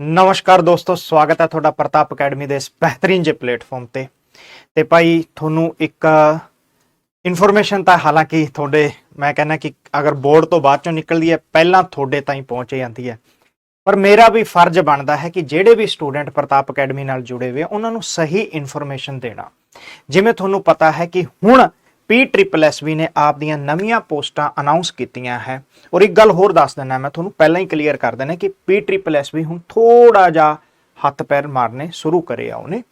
ਨਮਸਕਾਰ ਦੋਸਤੋ, ਸਵਾਗਤ ਹੈ ਤੁਹਾਡਾ ਪ੍ਰਤਾਪ ਅਕੈਡਮੀ ਦੇ ਇਸ ਬਿਹਤਰੀਨ ਜੇ ਪਲੇਟਫਾਰਮ ਤੇ। ਤੇ ਭਾਈ, ਤੁਹਾਨੂੰ ਇੱਕ ਇਨਫੋਰਮੇਸ਼ਨ ਤਾਂ ਹਾਲਾਂਕਿ ਤੁਹਾਡੇ, ਮੈਂ ਕਹਿੰਦਾ ਕਿ ਅਗਰ ਬੋਰਡ ਤੋਂ ਬਾਅਦ ਚੋਂ ਨਿਕਲਦੀ ਹੈ, ਪਹਿਲਾਂ ਤੁਹਾਡੇ ਤਾਈਂ ਪਹੁੰਚ ਜਾਂਦੀ ਹੈ। ਪਰ ਮੇਰਾ ਵੀ ਫਰਜ਼ ਬਣਦਾ ਹੈ ਕਿ ਜਿਹੜੇ ਵੀ ਸਟੂਡੈਂਟ ਪ੍ਰਤਾਪ ਅਕੈਡਮੀ ਨਾਲ ਜੁੜੇ ਹੋਏ ਉਹਨਾਂ ਨੂੰ ਸਹੀ ਇਨਫੋਰਮੇਸ਼ਨ ਦੇਣਾ। ਜਿਵੇਂ ਤੁਹਾਨੂੰ ਪਤਾ ਹੈ ਕਿ ਹੁਣ ਪੀ ਟ੍ਰਿਪਲ ਐੱਸ ਵੀ ਨੇ ਆਪ ਦੀਆਂ ਨਵੀਆਂ ਪੋਸਟਾਂ ਅਨਾਉਂਸ ਕੀਤੀਆਂ ਹੈ। ਔਰ ਇੱਕ ਗੱਲ ਹੋਰ ਦੱਸ ਦਿੰਦਾ ਮੈਂ ਤੁਹਾਨੂੰ, ਪਹਿਲਾਂ ਹੀ ਕਲੀਅਰ ਕਰ ਦਿੰਦਾ ਕਿ ਪੀ ਟ੍ਰਿਪਲ ਐਸ ਵੀ ਹੁਣ ਥੋੜਾ ਜਿਹਾ ਹੱਥ ਪੈਰ ਮਾਰਨੇ ਸ਼ੁਰੂ ਕਰੇ ਆ ਉਹਨੇ।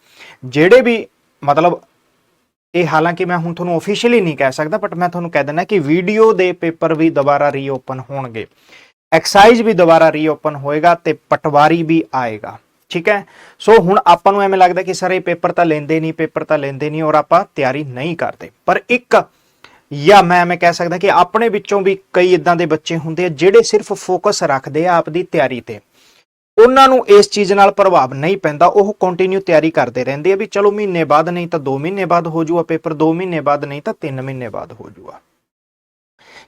ਜਿਹੜੇ ਵੀ ਮਤਲਬ ਇਹ ਹਾਲਾਂਕਿ ਮੈਂ ਹੁਣ ਤੁਹਾਨੂੰ ਅਫੀਸ਼ੀਅਲੀ ਨਹੀਂ ਕਹਿ ਸਕਦਾ ਬਟ ਮੈਂ ਤੁਹਾਨੂੰ ਕਹਿ ਦਿੰਦਾ ਕਿ ਵੀਡੀਓ ਦੇ ਪੇਪਰ ਵੀ ਦੁਬਾਰਾ ਰੀਓਪਨ ਹੋਣਗੇ। ਐਕਸਾਈਜ਼ ਵੀ ਦੁਬਾਰਾ ਰੀਓਪਨ ਹੋਏਗਾ ਤੇ ਪਟਵਾਰੀ ਵੀ ਆਏਗਾ। ਠੀਕ ਹੈ? ਸੋ ਹੁਣ ਆਪਾਂ ਨੂੰ ਐਵੇਂ ਲੱਗਦਾ ਕਿ ਸਰ ਇਹ ਪੇਪਰ ਤਾਂ ਲੈਂਦੇ ਨਹੀਂ, ਪੇਪਰ ਤਾਂ ਲੈਂਦੇ ਨਹੀਂ ਔਰ ਆਪਾਂ ਤਿਆਰੀ ਨਹੀਂ ਕਰਦੇ। ਪਰ ਇੱਕ, ਜਾਂ ਮੈਂ ਐਵੇਂ ਕਹਿ ਸਕਦਾ ਕਿ ਆਪਣੇ ਵਿੱਚੋਂ ਵੀ ਕਈ ਇਦਾਂ ਦੇ ਬੱਚੇ ਹੁੰਦੇ ਆ ਜਿਹੜੇ ਸਿਰਫ ਫੋਕਸ ਰੱਖਦੇ ਆ ਆਪਦੀ ਤਿਆਰੀ ਤੇ। ਉਹਨਾਂ ਨੂੰ ਇਸ ਚੀਜ਼ ਨਾਲ ਪ੍ਰਭਾਵ ਨਹੀਂ ਪੈਂਦਾ, ਉਹ ਕੰਟੀਨਿਊ ਤਿਆਰੀ ਕਰਦੇ ਰਹਿੰਦੇ ਆ ਵੀ ਚਲੋ ਮਹੀਨੇ ਬਾਅਦ ਨਹੀਂ ਤਾਂ 2 ਮਹੀਨੇ ਬਾਅਦ ਹੋ ਜੂਗਾ ਪੇਪਰ 2 ਮਹੀਨੇ ਬਾਅਦ ਨਹੀਂ ਤਾਂ 3 ਮਹੀਨੇ ਬਾਅਦ ਹੋ ਜੂਗਾ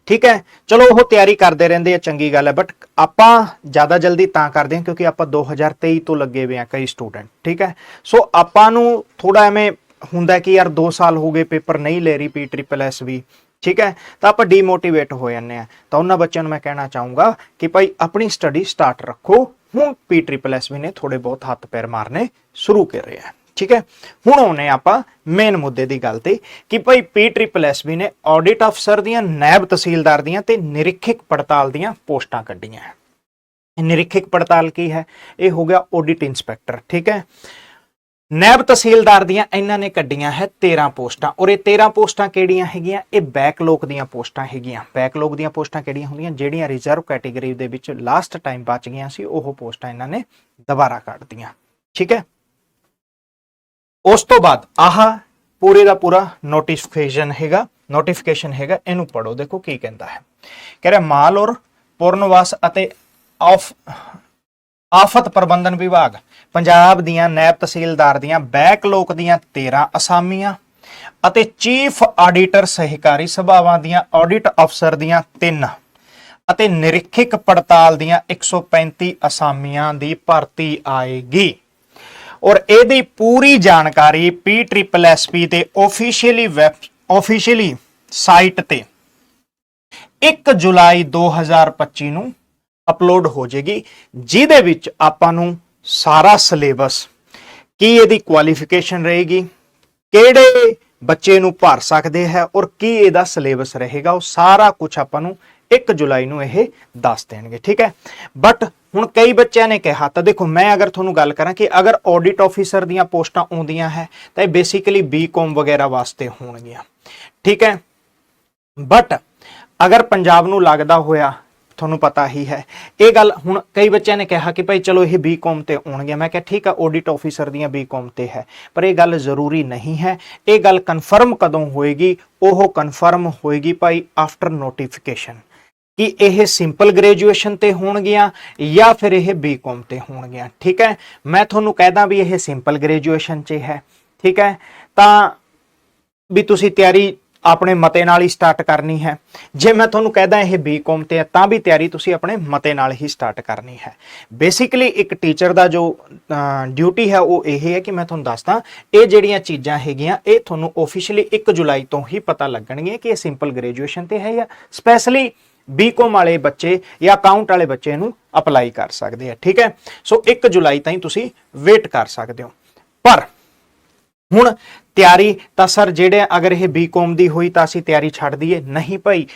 ਠੀਕ ਹੈ? ਚਲੋ, ਉਹ ਤਿਆਰੀ ਕਰਦੇ ਰਹਿੰਦੇ ਆ, ਚੰਗੀ ਗੱਲ ਹੈ ਬਟ ਆਪਾਂ ਜ਼ਿਆਦਾ ਜਲਦੀ ਤਾਂ ਕਰਦੇ ਹਾਂ ਕਿਉਂਕਿ ਆਪਾਂ 2023 ਤੋਂ ਲੱਗੇ ਹੋਏ ਆ ਕਈ ਸਟੂਡੈਂਟ, ਠੀਕ ਹੈ? ਸੋ ਆਪਾਂ ਨੂੰ ਥੋੜਾ ਐਵੇਂ ਹੁੰਦਾ ਕਿ ਯਾਰ 2 ਸਾਲ ਹੋ ਗਏ, ਪੇਪਰ ਨਹੀਂ ਲੈ ਰਹੀ ਪੀ ਟ੍ਰਿਪਲ ਐਸ ਵੀ, ਠੀਕ ਹੈ? ਤਾਂ ਆਪਾਂ ਡੀਮੋਟੀਵੇਟ ਹੋ ਜਾਂਦੇ ਆ ਤਾਂ ਉਹਨਾਂ ਬੱਚਿਆਂ ਨੂੰ ਮੈਂ ਕਹਿਣਾ ਚਾਹੂੰਗਾ ਕਿ ਭਾਈ ਆਪਣੀ ਸਟੱਡੀ ਸਟਾਰਟ ਰੱਖੋ। ਹੁਣ ਪੀ ਟ੍ਰਿਪਲ ਐਸ ਵੀ ਨੇ ਥੋੜੇ ਬਹੁਤ ਹੱਥ ਪੈਰ ਮਾਰਨੇ ਸ਼ੁਰੂ ਕਰ ਰਹੇ ਹੈ ਠੀਕ ਹੈ? ਹੁਣ ਆਉਨੇ ਆਪਾਂ ਮੇਨ ਮੁੱਦੇ ਦੀ ਗੱਲ ਤੇ ਕਿ ਭਾਈ ਪੀ ਟ੍ਰਿਪਲ ਐਸ ਵੀ ਨੇ ਆਡਿਟ ਅਫਸਰ ਦੀਆਂ ਨੈਬ ਤਹਿਸੀਲਦਾਰ ਦੀਆਂ ਤੇ ਨਿਰੀਖਿਕ ਪੜਤਾਲ ਦੀਆਂ ਪੋਸਟਾਂ ਕੱਢੀਆਂ ਹੈ। ਨਿਰੀਖਕ ਪੜਤਾਲ ਕੀ ਹੈ? ਇਹ ਹੋ ਗਿਆ ਆਡਿਟ ਇਨਸਪੈਕਟਰ ਠੀਕ ਹੈ? ਨੈਬ ਤਹਿਸੀਲਦਾਰ ਦੀਆਂ ਇਹਨਾਂ ਨੇ ਕੱਢੀਆਂ ਹੈ 13 ਪੋਸਟਾਂ ਔਰ ਇਹ 13 ਪੋਸਟਾਂ ਕਿਹੜੀਆਂ ਹੈਗੀਆਂ? ਇਹ ਬੈਕਲੌਗ ਦੀਆਂ ਪੋਸਟਾਂ ਹੈਗੀਆਂ। ਬੈਕਲੌਗ ਦੀਆਂ ਪੋਸਟਾਂ ਕਿਹੜੀਆਂ ਹੁੰਦੀਆਂ? ਜਿਹੜੀਆਂ ਰਿਜ਼ਰਵ ਕੈਟਾਗਰੀ ਦੇ ਵਿੱਚ ਲਾਸਟ ਟਾਈਮ ਬਚ ਗਈਆਂ ਸੀ, ਉਹ ਪੋਸਟਾਂ ਇਹਨਾਂ ਨੇ ਦੁਬਾਰਾ ਕੱਢਤੀਆਂ ਠੀਕ ਹੈ? ਉਸ ਤੋਂ ਬਾਅਦ ਆਹ ਪੂਰੇ ਦਾ ਪੂਰਾ ਨੋਟੀਫਿਕੇਸ਼ਨ ਹੈਗਾ ਨੋਟੀਫਿਕੇਸ਼ਨ ਹੈਗਾ, ਇਹਨੂੰ ਪੜੋ ਦੇਖੋ ਕੀ ਕਹਿੰਦਾ ਹੈ। ਕਹਿ ਰਿਹਾ, ਮਾਲ ਔਰ ਪੁਰਨਵਾਸ ਅਤੇ ਆਫ, ਆਫਤ ਪ੍ਰਬੰਧਨ ਵਿਭਾਗ, ਪੰਜਾਬ ਦੀਆਂ ਨੈਬ ਤਹਿਸੀਲਦਾਰ ਦੀਆਂ ਬੈਕਲੋਕ ਦੀਆਂ 13 ਅਸਾਮੀਆਂ ਅਤੇ ਚੀਫ ਆਡੀਟਰ ਸਹਿਕਾਰੀ ਸਭਾਵਾਂ ਦੀਆਂ ਆਡਿਟ ਅਫਸਰ ਦੀਆਂ 3 ਅਤੇ ਨਿਰੀਖਿਕ ਪੜਤਾਲ ਦੀਆਂ 135 ਅਸਾਮੀਆਂ ਦੀ ਭਰਤੀ ਆਏਗੀ। ਔਰ ਇਹਦੀ ਪੂਰੀ ਜਾਣਕਾਰੀ ਪੀ ਟ੍ਰਿਪਲ ਐਸ ਪੀ ਤੇ ਆਫੀਸ਼ੀਅਲੀ ਵੈਬ ਆਫੀਸ਼ੀਅਲੀ ਸਾਈਟ ਤੇ 1 ਜੁਲਾਈ 2025 ਨੂੰ ਅਪਲੋਡ ਹੋ ਜਾਏਗੀ, ਜਿਹਦੇ ਵਿੱਚ ਆਪਾਂ ਨੂੰ ਸਾਰਾ ਸਿਲੇਬਸ ਕੀ ਇਹਦੀ ਕੁਆਲੀਫਿਕੇਸ਼ਨ ਰਹੇਗੀ, ਕਿਹੜੇ ਬੱਚੇ ਨੂੰ ਭਰ ਸਕਦੇ ਹੈ ਔਰ ਕੀ ਇਹਦਾ ਸਿਲੇਬਸ ਰਹੇਗਾ, ਉਹ ਸਾਰਾ ਕੁਝ ਆਪਾਂ ਨੂੰ 1 ਜੁਲਾਈ ਨੂੰ ਇਹ ਦੱਸ ਦੇਣਗੇ, ਠੀਕ ਹੈ? ਬਟ ਹੁਣ ਕਈ ਬੱਚਿਆਂ ਨੇ ਕਿਹਾ, ਤਾਂ ਦੇਖੋ ਮੈਂ ਅਗਰ ਤੁਹਾਨੂੰ ਗੱਲ ਕਰਾਂ ਕਿ ਅਗਰ ਆਡਿਟ ਆਫੀਸਰ ਦੀਆਂ ਪੋਸਟਾਂ ਆਉਂਦੀਆਂ ਹੈ, ਤਾਂ ਇਹ ਬੇਸਿਕਲੀ ਬੀਕਾਮ ਵਗੈਰਾ ਵਾਸਤੇ ਹੋਣਗੀਆਂ, ਠੀਕ ਹੈ? ਬਟ ਅਗਰ ਪੰਜਾਬ ਨੂੰ ਲੱਗਦਾ ਹੋਇਆ, ਤੁਹਾਨੂੰ ਪਤਾ ਹੀ ਹੈ, ਇਹ ਗੱਲ ਹੁਣ ਕਈ ਬੱਚਿਆਂ ਨੇ ਕਿਹਾ ਕਿ ਭਾਈ ਚਲੋ ਇਹ ਬੀਕਾਮ ਤੇ ਆਉਣਗੇ ਮੈਂ ਕਿਹਾ ਠੀਕ ਆ ਆਡਿਟ ਆਫੀਸਰ ਦੀਆਂ ਬੀਕਾਮ ਤੇ ਹੈ, ਪਰ ਇਹ ਗੱਲ ਜ਼ਰੂਰੀ ਨਹੀਂ ਹੈ, ਇਹ ਗੱਲ ਕਨਫਰਮ ਕਦੋਂ ਹੋਏਗੀ? ਉਹ ਕਨਫਰਮ ਹੋਏਗੀ ਭਾਈ ਆਫਟਰ ਨੋਟੀਫਿਕੇਸ਼ਨ ਕਿ ਇਹ ਸਿੰਪਲ ਗ੍ਰੈਜੂਏਸ਼ਨ ਤੇ ਹੋਣਗੀਆਂ ਜਾਂ ਫਿਰ ਇਹ ਬੀਕਾਮ ਤੇ ਹੋਣਗੀਆਂ, ਠੀਕ ਹੈ? ਮੈਂ ਤੁਹਾਨੂੰ ਕਹਿਦਾ ਵੀ ਇਹ ਸਿੰਪਲ ਗ੍ਰੈਜੂਏਸ਼ਨ 'ਚ ਹੈ, ਠੀਕ ਹੈ? ਤਾਂ ਵੀ ਤੁਸੀਂ ਤਿਆਰੀ ਆਪਣੇ ਮਤੇ ਨਾਲ ਹੀ ਸਟਾਰਟ ਕਰਨੀ ਹੈ। ਜੇ ਮੈਂ ਤੁਹਾਨੂੰ ਕਹਿਦਾ ਇਹ ਬੀਕਾਮ ਤੇ ਹੈ, ਤਾਂ ਵੀ ਤਿਆਰੀ ਤੁਸੀਂ ਆਪਣੇ ਮਤੇ ਨਾਲ ਹੀ ਸਟਾਰਟ ਕਰਨੀ ਹੈ। ਬੇਸਿਕਲੀ ਇੱਕ ਟੀਚਰ ਦਾ ਜੋ ਡਿਊਟੀ ਹੈ, ਉਹ ਇਹ ਹੈ ਕਿ ਮੈਂ ਤੁਹਾਨੂੰ ਦੱਸਦਾ, ਇਹ ਜਿਹੜੀਆਂ ਚੀਜ਼ਾਂ ਹੈਗੀਆਂ, ਇਹ ਤੁਹਾਨੂੰ ਆਫੀਸ਼ੀਅਲੀ 1 ਜੁਲਾਈ ਤੋਂ ਹੀ ਪਤਾ ਲੱਗਣਗੀਆਂ ਕਿ ਇਹ ਸਿੰਪਲ ਗ੍ਰੈਜੂਏਸ਼ਨ ਤੇ ਹੈ ਜਾਂ ਸਪੈਸ਼ਲੀ ਬੀਕੋਮ ਵਾਲੇ ਬੱਚੇ ਜਾਂ ਅਕਾਊਂਟ ਵਾਲੇ ਬੱਚੇ ਨੂੰ ਅਪਲਾਈ ਕਰ ਸਕਦੇ ਆ, ਠੀਕ ਹੈ? ਸੋ 1 ਜੁਲਾਈ ਤਾਈਂ ਤੁਸੀਂ ਵੇਟ ਕਰ ਸਕਦੇ ਹੋ। ਪਰ ਹੁਣ ਤਿਆਰੀ ਤਾਂ ਸਰ ਜਿਹੜੇ ਅਗਰ ਇਹ ਬੀਕੋਮ ਦੀ ਹੋਈ ਤਾਂ ਅਸੀਂ ਤਿਆਰੀ ਛੱਡ ਦਈਏ। ਨਹੀਂ ਭਾਈ,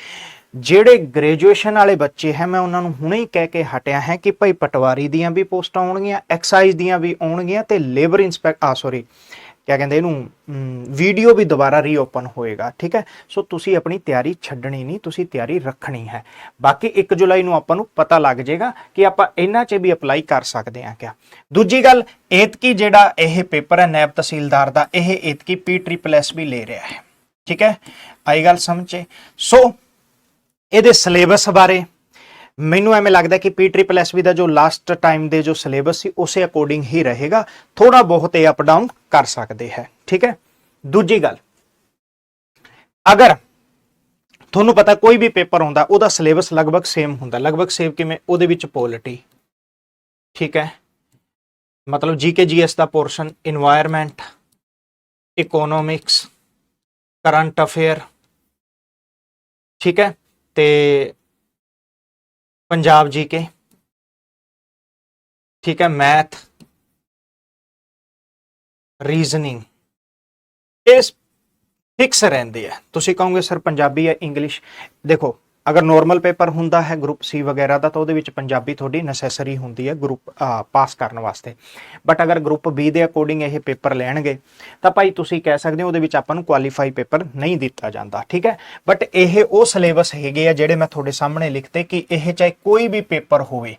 ਜਿਹੜੇ ਗ੍ਰੈਜੂਏਸ਼ਨ ਵਾਲੇ ਬੱਚੇ ਹੈ, ਮੈਂ ਉਹਨਾਂ ਨੂੰ ਹੁਣੇ ਹੀ ਕਹਿ ਕੇ ਹਟਿਆ ਹੈ ਕਿ ਭਾਈ ਪਟਵਾਰੀ ਦੀਆਂ ਵੀ ਪੋਸਟਾਂ ਆਉਣਗੀਆਂ ਐਕਸਾਈਜ਼ ਦੀਆਂ ਵੀ ਆਉਣਗੀਆਂ ਤੇ ਲੇਬਰ ਇਨਸਪੈਕਟ ਆ ਸੌਰੀ ਕਿਆ ਕਹਿੰਦੇ ਇਹਨੂੰ ਵੀਡੀਓ ਵੀ ਦੁਬਾਰਾ ਰੀਓਪਨ ਹੋਏਗਾ, ਠੀਕ ਹੈ? ਸੋ ਤੁਸੀਂ ਆਪਣੀ ਤਿਆਰੀ ਛੱਡਣੀ ਨਹੀਂ, ਤੁਸੀਂ ਤਿਆਰੀ ਰੱਖਣੀ ਹੈ। ਬਾਕੀ 1 ਜੁਲਾਈ ਨੂੰ ਆਪਾਂ ਨੂੰ ਪਤਾ ਲੱਗ ਜਾਏਗਾ ਕਿ ਆਪਾਂ ਇਹਨਾਂ 'ਚ ਵੀ ਅਪਲਾਈ ਕਰ ਸਕਦੇ ਹਾਂ ਕਿਆ। ਦੂਜੀ ਗੱਲ ਏਤਕੀ ਜਿਹੜਾ ਇਹ ਪੇਪਰ ਹੈ ਨੈਬ ਤਹਿਸੀਲਦਾਰ ਦਾ, ਇਹ ਏਤਕੀ ਪੀ ਟ੍ਰਿਪਲ ਐਸ ਵੀ ਲੈ ਰਿਹਾ ਹੈ, ਠੀਕ ਹੈ? ਆਈ ਗੱਲ ਸਮਝੇ? ਸੋ ਇਹਦੇ ਸਿਲੇਬਸ ਬਾਰੇ ਮੈਨੂੰ ਐਵੇਂ ਲੱਗਦਾ ਕਿ ਪੀ ਟ੍ਰਿਪਲ ਐਸ ਵੀ ਦਾ ਜੋ ਲਾਸਟ ਟਾਈਮ ਦੇ ਜੋ ਸਿਲੇਬਸ ਸੀ, ਉਸੇ ਅਕੋਰਡਿੰਗ ਹੀ ਰਹੇਗਾ। ਥੋੜਾ ਬਹੁਤ ਇਹ ਅਪ ਡਾਊਨ ਕਰ ਸਕਦੇ ਹੈ। ਠੀਕ ਹੈ? ਦੂਜੀ ਗੱਲ, ਅਗਰ ਤੁਹਾਨੂੰ ਪਤਾ ਕੋਈ ਵੀ ਪੇਪਰ ਹੁੰਦਾ ਉਹਦਾ ਸਿਲੇਬਸ ਲਗਭਗ ਸੇਮ ਹੁੰਦਾ। ਲਗਭਗ ਸੇਮ ਕਿਵੇਂ? ਉਹਦੇ ਵਿੱਚ ਪੋਲਿਟੀ ਠੀਕ ਹੈ? ਮਤਲਬ ਜੀ ਕੇ ਜੀ ਜੀਐਸ ਦਾ portion environment economics current affair ਠੀਕ ਹੈ? ਤੇ ਪੰਜਾਬ ਜੀਕੇ ਠੀਕ ਹੈ ਮੈਥ ਰੀਜ਼ਨਿੰਗ ਇਹ ਫਿਕਸ ਰਹਿੰਦੀ ਹੈ ਤੁਸੀਂ ਕਹੋਗੇ ਸਰ ਪੰਜਾਬੀ ਹੈ ਇੰਗਲਿਸ਼ ਦੇਖੋ ਅਗਰ ਨਾਰਮਲ ਪੇਪਰ ਹੁੰਦਾ ਹੈ ਗਰੁੱਪ ਸੀ ਵਗੈਰਾ ਦਾ, ਤਾਂ ਉਹਦੇ ਵਿੱਚ ਪੰਜਾਬੀ ਤੁਹਾਡੀ ਨੈਸੈਸਰੀ ਹੁੰਦੀ ਹੈ ਗਰੁੱਪ ਪਾਸ ਕਰਨ ਵਾਸਤੇ। ਬਟ ਅਗਰ ਗਰੁੱਪ ਬੀ ਦੇ ਅਕੋਰਡਿੰਗ ਇਹ ਪੇਪਰ ਲੈਣਗੇ, ਤਾਂ ਭਾਈ ਤੁਸੀਂ ਕਹਿ ਸਕਦੇ ਹੋ ਉਹਦੇ ਵਿੱਚ ਆਪਾਂ ਨੂੰ ਕੁਆਲੀਫਾਈ ਪੇਪਰ ਨਹੀਂ ਦਿੱਤਾ ਜਾਂਦਾ, ਠੀਕ ਹੈ? ਬਟ ਇਹ ਉਹ ਸਿਲੇਬਸ ਹੈਗੇ ਆ ਜਿਹੜੇ ਮੈਂ ਤੁਹਾਡੇ ਸਾਹਮਣੇ ਲਿਖਤੇ ਕਿ ਇਹ ਚਾਹੇ ਕੋਈ ਵੀ ਪੇਪਰ ਹੋਵੇ,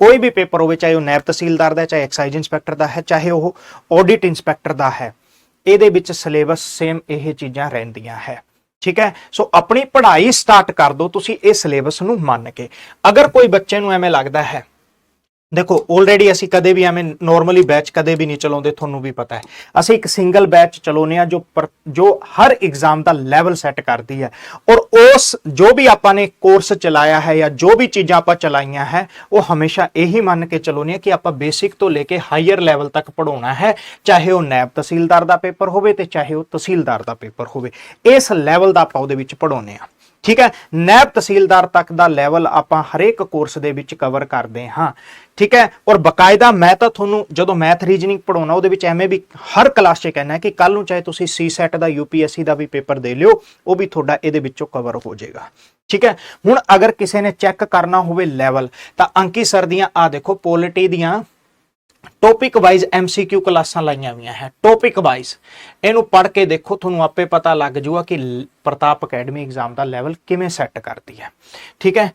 ਕੋਈ ਵੀ ਪੇਪਰ ਹੋਵੇ, ਚਾਹੇ ਉਹ ਨੈਬ ਤਹਿਸੀਲਦਾਰ ਦਾ ਚਾਹੇ ਐਕਸਾਈਜ਼ ਇੰਸਪੈਕਟਰ ਦਾ ਹੈ, ਚਾਹੇ ਉਹ ਆਡਿਟ ਇੰਸਪੈਕਟਰ ਦਾ ਹੈ, ਇਹਦੇ ਵਿੱਚ ਸਿਲੇਬਸ ਸੇਮ ਇਹ ਚੀਜ਼ਾਂ ਰਹਿੰਦੀਆਂ ਹੈ। ਠੀਕ ਹੈ? ਸੋ ਆਪਣੀ ਪੜ੍ਹਾਈ ਸਟਾਰਟ ਕਰ ਦਿਓ ਤੁਸੀਂ ਇਹ ਸਿਲੇਬਸ ਨੂੰ ਮੰਨ ਕੇ। ਅਗਰ ਕੋਈ ਬੱਚੇ ਨੂੰ ਐਵੇਂ ਲੱਗਦਾ ਹੈ ਦੇਖੋ ਆਲਰੇਡੀ ਅਸੀਂ ਕਦੇ ਵੀ ਐਵੇਂ ਨਾਰਮਲੀ ਬੈਚ ਕਦੇ ਵੀ ਨਹੀਂ ਚਲਾਉਂਦੇ, ਤੁਹਾਨੂੰ ਵੀ ਪਤਾ ਹੈ। ਅਸੀਂ ਇੱਕ ਸਿੰਗਲ ਬੈਚ ਚਲਾਉਂਦੇ ਆ ਜੋ ਪਰ- ਜੋ ਹਰ ਐਗਜ਼ਾਮ ਦਾ ਲੈਵਲ ਸੈੱਟ ਕਰਦੀ ਹੈ। ਔਰ ਉਸ ਜੋ ਵੀ ਆਪਾਂ ਨੇ ਕੋਰਸ ਚਲਾਇਆ ਹੈ ਜਾਂ ਜੋ ਵੀ ਚੀਜ਼ਾਂ ਆਪਾਂ ਚਲਾਈਆਂ ਹੈ, ਉਹ ਹਮੇਸ਼ਾ ਇਹੀ ਮੰਨ ਕੇ ਚਲਾਉਂਦੇ ਆ ਕਿ ਆਪਾਂ ਬੇਸਿਕ ਤੋਂ ਲੈ ਕੇ ਹਾਇਰ ਲੈਵਲ ਤੱਕ ਪੜਾਉਣਾ ਹੈ। ਚਾਹੇ ਉਹ ਨੈਬ ਤਹਿਸੀਲਦਾਰ ਦਾ ਪੇਪਰ ਹੋਵੇ ਤੇ ਚਾਹੇ ਉਹ ਤਹਿਸੀਲਦਾਰ ਦਾ ਪੇਪਰ ਹੋਵੇ। ਇਸ ਲੈਵਲ ਦਾ ਆਪਾਂ ਉਹਦੇ ਵਿੱਚ ਪੜਾਉਨੇ ਆ ਠੀਕ ਹੈ, ਨੈਬ ਤਹਿਸੀਲਦਾਰ ਤੱਕ ਦਾ ਲੈਵਲ ਆਪਾਂ ਹਰੇਕ ਕੋਰਸ ਦੇ ਵਿੱਚ ਕਵਰ ਕਰਦੇ ਹਾਂ। ਠੀਕ ਹੈ, ਔਰ ਬਕਾਇਦਾ ਮੈਂ ਤਾਂ ਤੁਹਾਨੂੰ ਜਦੋਂ ਮੈਥ ਰੀਜਨਿੰਗ ਪੜਾਉਣਾ ਉਹਦੇ ਵਿੱਚ ਐਵੇਂ ਵੀ ਹਰ ਕਲਾਸ 'ਚ ਕਹਿਣਾ ਕਿ ਕੱਲ ਨੂੰ ਚਾਹੇ ਤੁਸੀਂ ਸੀ ਸੈਟ ਦਾ ਯੂਪੀਐਸਸੀ ਦਾ ਵੀ ਪੇਪਰ ਦੇ ਲਿਓ, ਉਹ ਵੀ ਤੁਹਾਡਾ ਇਹਦੇ ਵਿੱਚੋਂ ਕਵਰ ਹੋ ਜਾਏਗਾ। ਠੀਕ ਹੈ, ਹੁਣ ਅਗਰ ਕਿਸੇ ਨੇ ਚੈੱਕ ਕਰਨਾ ਹੋਵੇ ਲੈਵਲ ਤਾਂ ਅੰਕੀ ਸਰ ਦੀਆਂ ਆ ਦੇਖੋ ਪੋਲਿਟੀ ਦੀਆਂ ਟੋਪਿਕ ਵਾਈਜ਼ ਐਮਸੀਕਿਊ ਕਲਾਸਾਂ ਲਾਈਆਂ ਹੋਈਆਂ ਹੈ। ਟੋਪਿਕ ਵਾਈਜ਼ ਇਹਨੂੰ ਪੜ੍ਹ ਕੇ ਦੇਖੋ, ਤੁਹਾਨੂੰ ਆਪੇ ਪਤਾ ਲੱਗ ਜਾਊਗਾ ਕਿ ਪ੍ਰਤਾਪ ਅਕੈਡਮੀ ਐਗਜ਼ਾਮ ਦਾ ਲੈਵਲ ਕਿਵੇਂ ਸੈੱਟ ਕਰਦੀ ਹੈ। ਠੀਕ ਹੈ?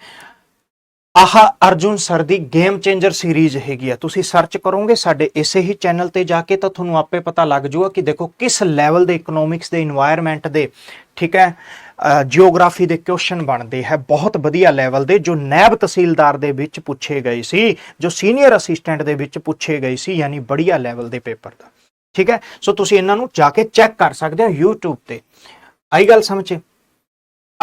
ਆਹ ਅਰਜੁਨ ਸਰ ਦੀ ਗੇਮ ਚੇਂਜਰ ਸੀਰੀਜ਼ ਹੈਗੀ ਆ ਤੁਸੀਂ ਸਰਚ ਕਰੋਗੇ ਸਾਡੇ ਇਸੇ ਹੀ ਚੈਨਲ ਤੇ ਜਾ ਕੇ ਤਾਂ ਤੁਹਾਨੂੰ ਆਪੇ ਪਤਾ ਲੱਗ ਜੂਗਾ ਕਿ ਦੇਖੋ ਕਿਸ ਲੈਵਲ ਦੇ ਇਕਨੋਮਿਕਸ ਦੇ এনवायरमेंट ਦੇ, ਠੀਕ ਹੈ? ਜੀਓਗ੍ਰਾਫੀ ਦੇ ਕੁਐਸਚਨ ਬਣਦੇ ਹੈ। ਬਹੁਤ ਵਧੀਆ ਲੈਵਲ ਦੇ ਜੋ ਨੈਬ ਤਹਿਸੀਲਦਾਰ ਦੇ ਵਿੱਚ ਪੁੱਛੇ ਗਏ ਸੀ, ਜੋ ਸੀਨੀਅਰ ਅਸਿਸਟੈਂਟ ਦੇ ਵਿੱਚ ਪੁੱਛੇ ਗਏ ਸੀ, ਯਾਨੀ ਬੜੀਆ ਲੈਵਲ ਦੇ ਪੇਪਰ ਦਾ। ਠੀਕ ਹੈ? ਸੋ ਤੁਸੀਂ ਇਹਨਾਂ ਨੂੰ ਜਾ ਕੇ ਚੈੱਕ ਕਰ ਸਕਦੇ ਹੋ YouTube ਤੇ। ਆਈ ਗੱਲ ਸਮਝੇ?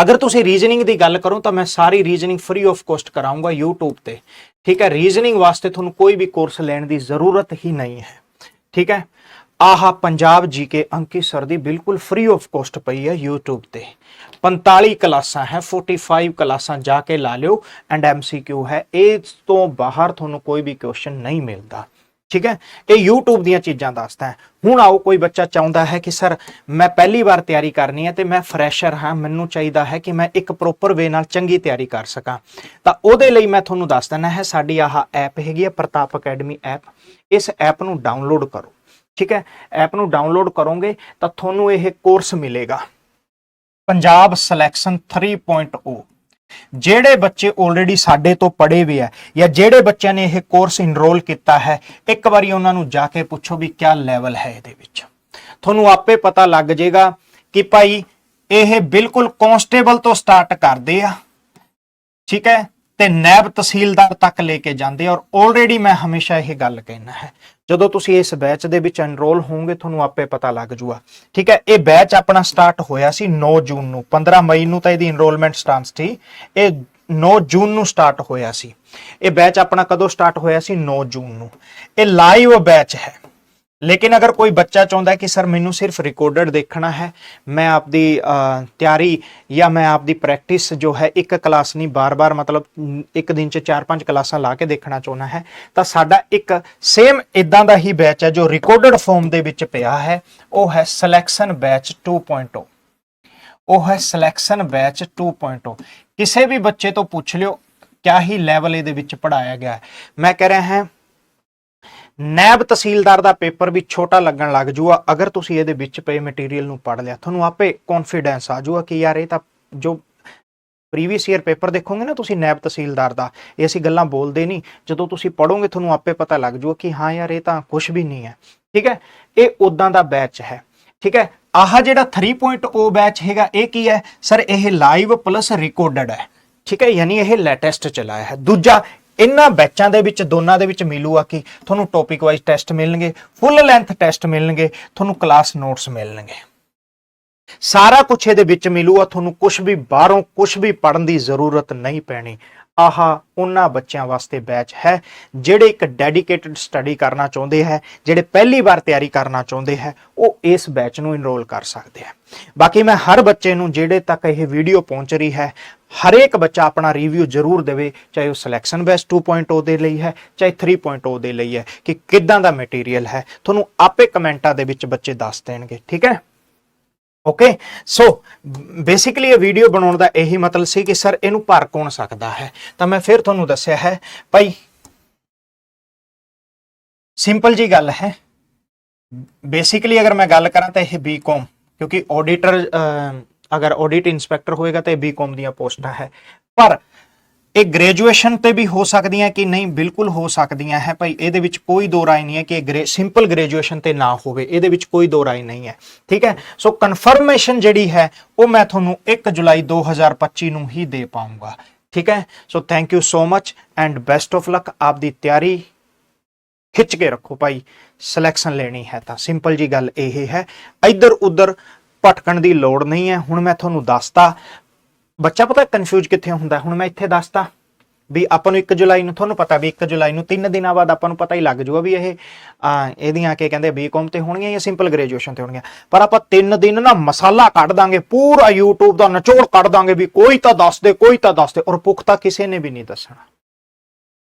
ਅਗਰ ਤੁਸੀਂ ਰੀਜ਼ਨਿੰਗ ਦੀ ਗੱਲ ਕਰੋ ਤਾਂ ਮੈਂ ਸਾਰੀ ਰੀਜ਼ਨਿੰਗ ਫ੍ਰੀ ਆਫ ਕੋਸਟ ਕਰਾਉਂਗਾ YouTube ਤੇ। ਠੀਕ ਹੈ? ਰੀਜ਼ਨਿੰਗ ਵਾਸਤੇ ਤੁਹਾਨੂੰ ਕੋਈ ਵੀ ਕੋਰਸ ਲੈਣ ਦੀ ਜ਼ਰੂਰਤ ਹੀ ਨਹੀਂ ਹੈ। ਠੀਕ ਹੈ? ਆਹਾ ਪੰਜਾਬ ਜੀਕੇ ਅੰਕਿ ਸਰ ਦੀ ਬਿਲਕੁਲ ਫ੍ਰੀ ਆਫ ਕੋਸਟ ਪਈ ਹੈ YouTube ਤੇ। 45 ਕਲਾਸਾਂ ਹੈ 45 ਕਲਾਸਾਂ ਜਾ ਕੇ ਲਾ ਲਿਓ ਐਂਡ MCQ ਹੈ। ਇਸ ਤੋਂ ਬਾਹਰ ਤੁਹਾਨੂੰ ਕੋਈ ਵੀ ਕੁਐਸਚਨ ਨਹੀਂ ਮਿਲਦਾ। ਠੀਕ ਹੈ? ਇਹ YouTube ਦੀਆਂ ਚੀਜ਼ਾਂ ਦੱਸਦਾ ਹੈ। ਹੁਣ ਆਓ ਕੋਈ ਬੱਚਾ ਚਾਹੁੰਦਾ ਹੈ ਕਿ, ਸਰ, ਮੈਂ ਪਹਿਲੀ ਵਾਰ ਤਿਆਰੀ ਕਰਨੀ ਹੈ ਤੇ ਮੈਂ ਫਰੈਸ਼ਰ ਹਾਂ। ਮੈਨੂੰ ਚਾਹੀਦਾ ਹੈ ਕਿ ਮੈਂ ਇੱਕ ਪ੍ਰੋਪਰ ਵੇ ਨਾਲ ਚੰਗੀ ਤਿਆਰੀ ਕਰ ਸਕਾਂ। ਤਾਂ ਉਹਦੇ ਲਈ ਮੈਂ ਤੁਹਾਨੂੰ ਦੱਸ ਦਿੰਦਾ ਹੈ, ਸਾਡੀ ਆਹ ਐਪ ਹੈਗੀ ਹੈ ਪ੍ਰਤਾਪ ਅਕੈਡਮੀ ਐਪ ਇਸ ਐਪ ਨੂੰ ਡਾਊਨਲੋਡ ਕਰੋ। ਠੀਕ ਹੈ ਐਪ ਨੂੰ ਡਾਊਨਲੋਡ ਕਰੋਗੇ ਤਾਂ ਤੁਹਾਨੂੰ ਇਹ ਕੋਰਸ ਮਿਲੇਗਾ। ਪੰਜਾਬ ਸਿਲੈਕਸ਼ਨ 3.0 ਜਿਹੜੇ ਬੱਚੇ ਆਲਰੇਡੀ ਸਾਡੇ ਤੋਂ ਪੜ੍ਹੇ ਹੋਏ ਆ ਜਾਂ ਜਿਹੜੇ ਬੱਚਿਆਂ ਨੇ ਇਹ ਕੋਰਸ ਇਨਰੋਲ ਕੀਤਾ ਹੈ, ਇੱਕ ਵਾਰੀ ਉਹਨਾਂ ਨੂੰ ਜਾ ਕੇ ਪੁੱਛੋ ਵੀ ਕਿਆ ਲੈਵਲ ਹੈ ਇਹਦੇ ਵਿੱਚ। ਤੁਹਾਨੂੰ ਆਪੇ ਪਤਾ ਲੱਗ ਜਾਏਗਾ ਕਿ ਭਾਈ ਇਹ ਬਿਲਕੁਲ ਕਨਸਟੇਬਲ ਤੋਂ ਸਟਾਰਟ ਕਰਦੇ ਆ। ਠੀਕ ਹੈ, ਤੇ ਨੈਬ ਤਹਿਸੀਲਦਾਰ ਤੱਕ ਲੈ ਕੇ ਜਾਂਦੇ ਆ ਔਰ ਆਲਰੇਡੀ ਮੈਂ ਹਮੇਸ਼ਾ ਇਹ ਗੱਲ ਕਹਿਣਾ ਹੈ। ਜਦੋਂ ਤੁਸੀਂ ਇਸ ਬੈਚ ਦੇ ਵਿੱਚ ਐਨਰੋਲ ਹੋਵੋਗੇ, ਤੁਹਾਨੂੰ ਆਪੇ ਪਤਾ ਲੱਗ ਜੂਗਾ। ਠੀਕ ਹੈ, ਇਹ ਬੈਚ ਆਪਣਾ ਸਟਾਰਟ ਹੋਇਆ ਸੀ 9 ਜੂਨ ਨੂੰ। 15 ਮਈ ਨੂੰ ਤਾਂ ਇਹਦੀ ਐਨਰੋਲਮੈਂਟ ਸਟਾਰਟ ਸੀ। ਇਹ 9 ਜੂਨ ਨੂੰ ਸਟਾਰਟ ਹੋਇਆ ਸੀ। ਇਹ ਬੈਚ ਆਪਣਾ ਕਦੋਂ ਸਟਾਰਟ ਹੋਇਆ ਸੀ? 9 ਜੂਨ ਨੂੰ। ਇਹ ਲਾਈਵ ਬੈਚ ਹੈ। ਲੇਕਿਨ ਅਗਰ ਕੋਈ ਬੱਚਾ ਚਾਹੁੰਦਾ ਕਿ ਸਰ ਮੈਨੂੰ ਸਿਰਫ ਰਿਕਾਰਡਡ ਦੇਖਣਾ ਹੈ, ਮੈਂ ਆਪਦੀ ਤਿਆਰੀ ਜਾਂ ਮੈਂ ਆਪਦੀ ਪ੍ਰੈਕਟਿਸ ਜੋ ਹੈ ਇੱਕ ਕਲਾਸ ਨਹੀਂ, ਬਾਰ-ਬਾਰ ਮਤਲਬ ਇੱਕ ਦਿਨ 'ਚ 4-5 ਕਲਾਸਾਂ ਲਾ ਕੇ ਦੇਖਣਾ ਚਾਹੁੰਦਾ ਹੈ, ਤਾਂ ਸਾਡਾ ਇੱਕ ਸੇਮ ਇਦਾਂ ਦਾ ਹੀ ਬੈਚ ਹੈ ਜੋ ਰਿਕਾਰਡਡ ਫਾਰਮ ਦੇ ਵਿੱਚ ਪਿਆ ਹੈ, ਉਹ ਹੈ ਸਿਲੈਕਸ਼ਨ ਬੈਚ 2.0 ਉਹ ਹੈ ਸਿਲੈਕਸ਼ਨ ਬੈਚ 2.0 ਕਿਸੇ ਵੀ ਬੱਚੇ ਤੋਂ ਪੁੱਛ ਲਿਓ, ਕਿਆ ਹੀ ਲੈਵਲ ਇਹਦੇ ਵਿੱਚ ਪੜਾਇਆ ਗਿਆ ਹੈ। ਮੈਂ ਕਹਿ ਰਿਹਾ ਹਾਂ ਨੈਬ ਤਹਿਸੀਲਦਾਰ ਦਾ ਪੇਪਰ ਵੀ ਛੋਟਾ ਲੱਗਣ ਲੱਗ ਜੂਗਾ ਅਗਰ ਤੁਸੀਂ ਇਹਦੇ ਵਿੱਚ ਪਏ ਮਟੀਰੀਅਲ ਨੂੰ ਪੜ੍ਹ ਲਿਆ, ਤੁਹਾਨੂੰ ਆਪੇ ਕੌਨਫੀਡੈਂਸ ਆ ਜੂਗਾ ਕਿ ਯਾਰ ਇਹ ਤਾਂ ਜੋ ਪ੍ਰੀਵੀਅਸ ਈਅਰ ਪੇਪਰ ਦੇਖੋਗੇ ਨਾ ਤੁਸੀਂ ਨੈਬ ਤਹਿਸੀਲਦਾਰ ਦਾ, ਇਹ ਅਸੀਂ ਗੱਲਾਂ ਬੋਲਦੇ ਨਹੀਂ। ਜਦੋਂ ਤੁਸੀਂ ਪੜੋਗੇ ਤੁਹਾਨੂੰ ਆਪੇ ਪਤਾ ਲੱਗ ਜੂਗਾ ਕਿ ਹਾਂ ਯਾਰ ਇਹ ਤਾਂ ਕੁਝ ਵੀ ਨਹੀਂ ਹੈ। ਠੀਕ ਹੈ? ਇਹ ਉਦਾਂ ਦਾ ਬੈਚ ਹੈ। ਠੀਕ ਹੈ? ਆਹ ਜਿਹੜਾ 3.0 ਬੈਚ ਹੈਗਾ, ਇਹ ਕੀ ਹੈ? ਸਰ, ਇਹ ਲਾਈਵ ਪਲੱਸ ਰਿਕਾਰਡਡ ਹੈ। ਠੀਕ ਹੈ? ਯਾਨੀ ਇਹ ਲੈਟੈਸਟ ਚਲਾਇਆ ਹੈ। ਦੂਜਾ ਇਹਨਾਂ ਬੈਚਾਂ ਦੇ ਵਿੱਚ, ਦੋਨਾਂ ਦੇ ਵਿੱਚ ਮਿਲੂਗਾ ਕਿ? ਤੁਹਾਨੂੰ ਟੌਪਿਕ ਵਾਈਜ਼ ਟੈਸਟ ਮਿਲਣਗੇ ਫੁੱਲ ਲੈਂਥ ਟੈਸਟ ਮਿਲਣਗੇ, ਤੁਹਾਨੂੰ ਕਲਾਸ ਨੋਟਸ ਮਿਲਣਗੇ। ਸਾਰਾ ਕੁਝ ਇਹਦੇ ਵਿੱਚ ਮਿਲੂਗਾ ਤੁਹਾਨੂੰ ਕੁਝ ਵੀ ਬਾਹਰੋਂ ਕੁਝ ਵੀ ਪੜਨ ਦੀ ਜ਼ਰੂਰਤ ਨਹੀਂ ਪੈਣੀ। ਆਹਾ, ਉਹਨਾਂ ਬੱਚਿਆਂ ਵਾਸਤੇ ਬੈਚ ਹੈ, ਜਿਹੜੇ ਇੱਕ ਡੈਡੀਕੇਟਿਡ ਸਟੱਡੀ ਕਰਨਾ ਚਾਹੁੰਦੇ ਹੈ, ਜਿਹੜੇ ਪਹਿਲੀ ਵਾਰ ਤਿਆਰੀ ਕਰਨਾ ਚਾਹੁੰਦੇ ਹੈ, ਉਹ ਇਸ ਬੈਚ ਨੂੰ ਇਨਰੋਲ ਕਰ ਸਕਦੇ ਹੈ। ਬਾਕੀ ਮੈਂ ਹਰ ਬੱਚੇ ਨੂੰ ਜਿਹੜੇ ਤੱਕ ਇਹ ਵੀਡੀਓ ਪਹੁੰਚ ਰਹੀ ਹੈ, ਹਰੇਕ ਬੱਚਾ ਆਪਣਾ ਰਿਵਿਊ ਜ਼ਰੂਰ ਦੇਵੇ, ਚਾਹੇ ਉਹ ਸਿਲੈਕਸ਼ਨ ਬੈਚ 2.0 ਦੇ ਲਈ ਹੈ, ਚਾਹੇ 3.0 ਦੇ ਲਈ ਹੈ, ਕਿ ਕਿੱਦਾਂ ਦਾ ਮਟੀਰੀਅਲ ਹੈ, ਤੁਹਾਨੂੰ ਆਪੇ ਕਮੈਂਟਾਂ ਦੇ ਵਿੱਚ ਬੱਚੇ ਦੱਸ ਦੇਣਗੇ, ਠੀਕ ਹੈ ਓਕੇ ਸੋ ਬੇਸਿਕਲੀ ਇਹ ਵੀਡੀਓ ਬਣਾਉਣ ਦਾ ਇਹੀ ਮਤਲਬ ਸੀ ਕਿ ਸਰ ਇਹਨੂੰ ਭਰ ਕੌਣ ਸਕਦਾ ਹੈ? ਤਾਂ ਮੈਂ ਫਿਰ ਤੁਹਾਨੂੰ ਦੱਸਿਆ ਹੈ, ਭਾਈ ਸਿੰਪਲ ਜੀ ਗੱਲ ਹੈ। ਬੇਸਿਕਲੀ ਅਗਰ ਮੈਂ ਗੱਲ ਕਰਾਂ ਤਾਂ ਇਹ ਬੀਕਾਮ ਕਿਉਂਕਿ ਆਡੀਟਰ ਅਗਰ ਆਡਿਟ ਇਨਸਪੈਕਟਰ ਹੋਏਗਾ ਤਾਂ ਇਹ ਬੀਕਾਮ ਦੀਆਂ ਪੋਸਟਾਂ ਹੈ। ਪਰ ਇਹ ਗ੍ਰੈਜੂਏਸ਼ਨ ਤੇ ਵੀ ਹੋ ਸਕਦੀਆਂ ਕਿ ਨਹੀਂ? ਬਿਲਕੁਲ ਹੋ ਸਕਦੀਆਂ ਹੈ ਭਾਈ। ਇਹਦੇ ਵਿੱਚ ਕੋਈ ਦੋ ਰਾਏ ਨਹੀਂ ਹੈ ਕਿ ਇਹ ਸਿੰਪਲ ਗ੍ਰੈਜੂਏਸ਼ਨ ਤੇ ਨਾ ਹੋਵੇ। ਇਹਦੇ ਵਿੱਚ ਕੋਈ ਦੋ ਰਾਏ ਨਹੀਂ ਹੈ। ਠੀਕ ਹੈ? ਸੋ ਕਨਫਰਮੇਸ਼ਨ ਜਿਹੜੀ ਹੈ, ਉਹ ਮੈਂ ਤੁਹਾਨੂੰ 1 ਜੁਲਾਈ 2025 ਨੂੰ ਹੀ ਦੇ ਪਾਉਂਗਾ। ਠੀਕ ਹੈ? So thank you so much and best of luck ਆਪ ਦੀ ਤਿਆਰੀ ਖਿੱਚ ਕੇ ਰੱਖੋ ਭਾਈ। ਸਿਲੈਕਸ਼ਨ ਲੈਣੀ ਹੈ ਤਾਂ। ਸਿੰਪਲ ਜੀ ਗੱਲ ਇਹ ਹੈ। ਇੱਧਰ ਉੱਧਰ ਭਟਕਣ ਦੀ ਲੋੜ ਨਹੀਂ ਹੈ। ਹੁਣ ਮੈਂ ਤੁਹਾਨੂੰ ਦੱਸਤਾ ਬੱਚਾ ਪਤਾ ਕਨਫਿਊਜ਼ ਕਿੱਥੇ ਹੁੰਦਾ? ਹੁਣ ਮੈਂ ਇੱਥੇ ਦੱਸਤਾ ਵੀ ਆਪਾਂ ਨੂੰ 1 ਜੁਲਾਈ ਨੂੰ, ਤੁਹਾਨੂੰ ਪਤਾ ਵੀ 1 ਜੁਲਾਈ ਨੂੰ 3 ਦਿਨਾਂ ਬਾਅਦ ਆਪਾਂ ਨੂੰ ਪਤਾ ਹੀ ਲੱਗ ਜੂਗਾ ਵੀ ਇਹ ਇਹਦੀਆਂ ਕੀ ਕਹਿੰਦੇ ਬੀਕਾਮ ਤੇ ਹੋਣਗੀਆਂ ਜਾਂ ਸਿੰਪਲ ਗ੍ਰੈਜੂਏਸ਼ਨ ਤੇ ਹੋਣਗੀਆਂ। ਪਰ ਆਪਾਂ 3 ਦਿਨ ਨਾ ਮਸਾਲਾ ਕੱਢ ਦਾਂਗੇ, ਪੂਰਾ YouTube ਦਾ ਨਿਚੋੜ ਕੱਢ ਦਾਂਗੇ ਵੀ ਕੋਈ ਤਾਂ ਦੱਸ ਦੇ, ਕੋਈ ਤਾਂ ਦੱਸ ਦੇ, ਔਰ ਪੁਖਤਾ ਕਿਸੇ ਨੇ ਵੀ ਨਹੀਂ ਦੱਸਣਾ।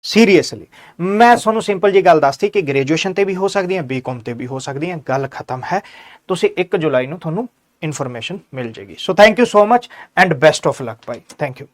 ਸੀਰੀਅਸਲੀ ਮੈਂ ਤੁਹਾਨੂੰ ਸਿੰਪਲ ਜੀ ਗੱਲ ਦੱਸਤੀ ਕਿ ਗ੍ਰੈਜੂਏਸ਼ਨ ਤੇ ਵੀ ਹੋ ਸਕਦੀਆਂ ਬੀਕਾਮ ਤੇ ਵੀ ਹੋ ਸਕਦੀਆਂ, ਗੱਲ ਖਤਮ ਹੈ। ਤੁਸੀਂ 1 ਜੁਲਾਈ ਨੂੰ ਤੁਹਾਨੂੰ ਇਨਫੋਰਮੇਸ਼ਨ ਮਿਲ ਜੇਗੀ। So thank you so much and best of luck Bhai thank you